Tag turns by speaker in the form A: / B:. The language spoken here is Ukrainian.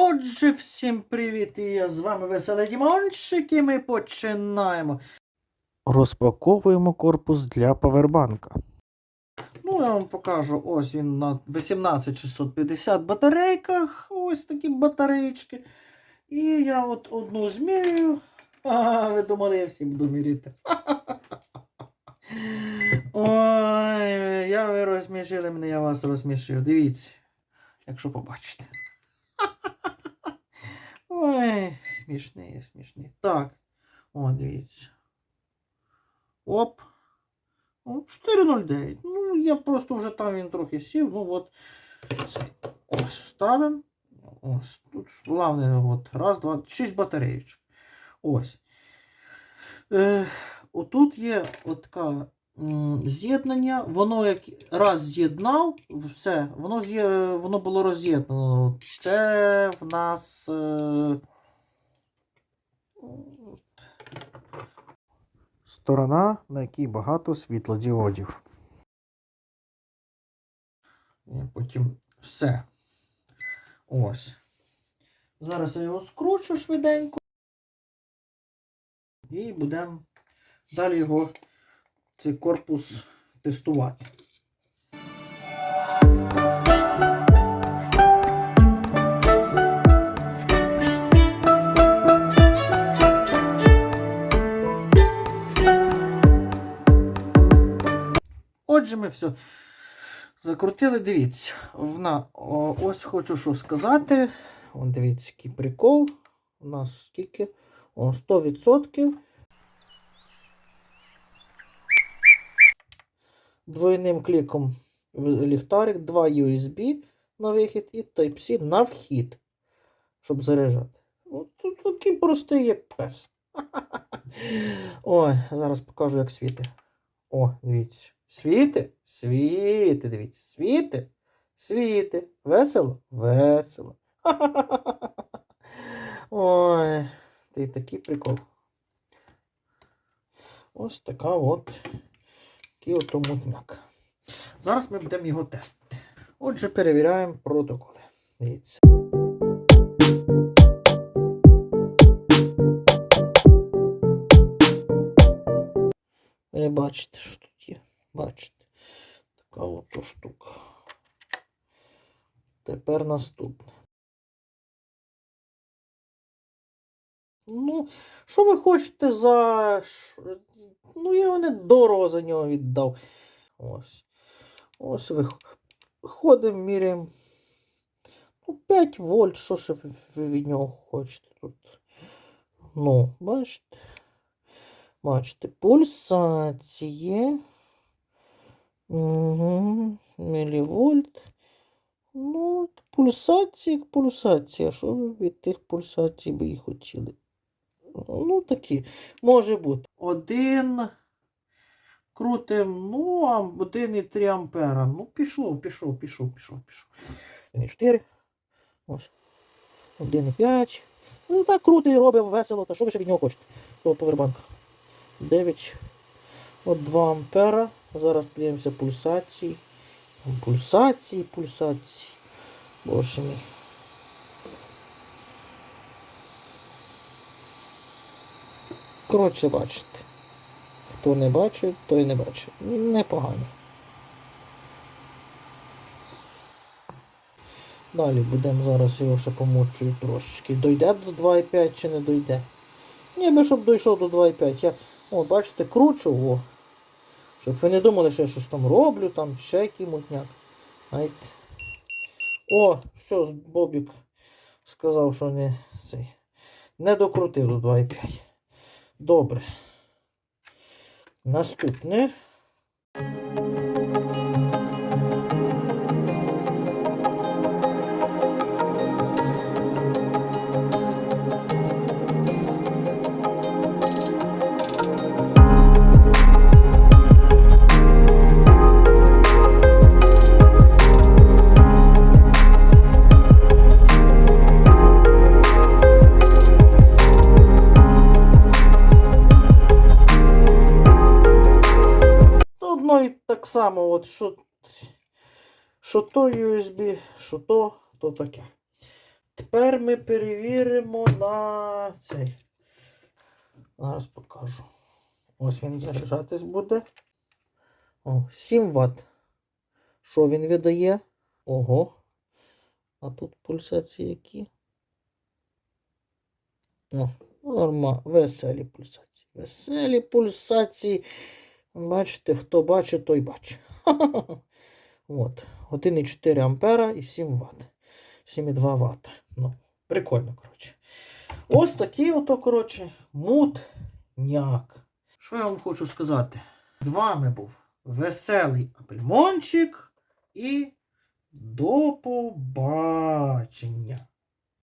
A: Отже, всім привіт! І я з вами Веселий Дімончик, і ми починаємо.
B: Розпаковуємо корпус для павербанка.
A: Ну, я вам покажу, ось він на 18650 батарейках. Ось такі батареєчки. І я от одну змірюю. А, ви думали, я всі буду міряти. Ой, я ви розсмішили мене, я вас розсмішив. Дивіться, якщо побачите. Ой, смішний, смішний. Так. О, дивіться. Оп. О, 409. Ну, я просто вже там він трохи сів. Ну от. Цей. Ось ставимо. Ось. Тут головне, от. Раз, два, шість батареїчок. Ось. Е, отут є от така з'єднання. Воно як раз з'єднав, все, воно, воно було роз'єднано. Це в нас. Е,
B: Сторона, на якій багато світлодіодів.
A: Потім все. Ось. Зараз я його скручу швиденько. І будемо далі його, цей корпус тестувати. Отже, ми все закрутили. Дивіться, вона, ось хочу що сказати. Дивіться, який прикол. У нас скільки? О, 100%. Двойним кліком в ліхтарик, два USB на вихід і Type-C на вхід, щоб заряджати. От такий простий, як пес. Ой, зараз покажу, як світить. О, дивіться. Світи? Світи, дивіться. Світи? Світи. Весело? Весело. Ой, ти такий прикол. Ось така от такий от мутняк. Зараз ми будемо його тестити. Отже, перевіряємо протоколи. Дивіться. Ви бачите, що тут є. Бачите. Така от штука. Тепер наступне. Ну, що ви хочете за. Ну, я його не дорого за нього віддав. Ось. Ось ви ходимо, міряємо. Ну, 5 вольт, що ж ви від нього хочете тут? Ну, бачите? Бачите, пульсації. Угу. Мілівольт. Ну, пульсації, пульсація. Що ви від тих пульсацій би і хотіли? Ну, такі, може бути. Один. Крутим, ну, а 1,3 ампера. Ну, пішло, пішов, пішов, пішов, пішов. 1,4. Ось. 1,5. Ну, так круто і робить весело. Та що ви ще від нього хочете? Того повербанка. 9. От 2 ампера. Зараз подивимося пульсації. Пульсації, пульсації. Боже мій. Коротше, бачите. Хто не бачив, той не бачив. Непогано. Далі будемо зараз його ще помучую трошечки. Дойде до 2,5 чи не дойде? Ні, би щоб дійшов до 2,5. Я, о, бачите, кручу, о. Щоб ви не думали, що я щось там роблю, там ще який мутняк. Знаєте. О, все, Бобік сказав, що не цей. Не докрутив до 2,5. Добре. Наступне. Одно і так само, от що, що то USB, що то, то таке. Тепер ми перевіримо на цей. Зараз покажу. Ось він заряджатись буде. О, 7 Вт. Що він видає? Ого. А тут пульсації які? О, норма, веселі пульсації. Веселі пульсації. Бачите, хто бачить, той бачить. От. 1,4 ампера і 7 Вт. 7,2 Вт. Ну, прикольно, коротше. Ось такий ото, коротше, мутняк. Що я вам хочу сказати? З вами був веселий апельмончик і до побачення.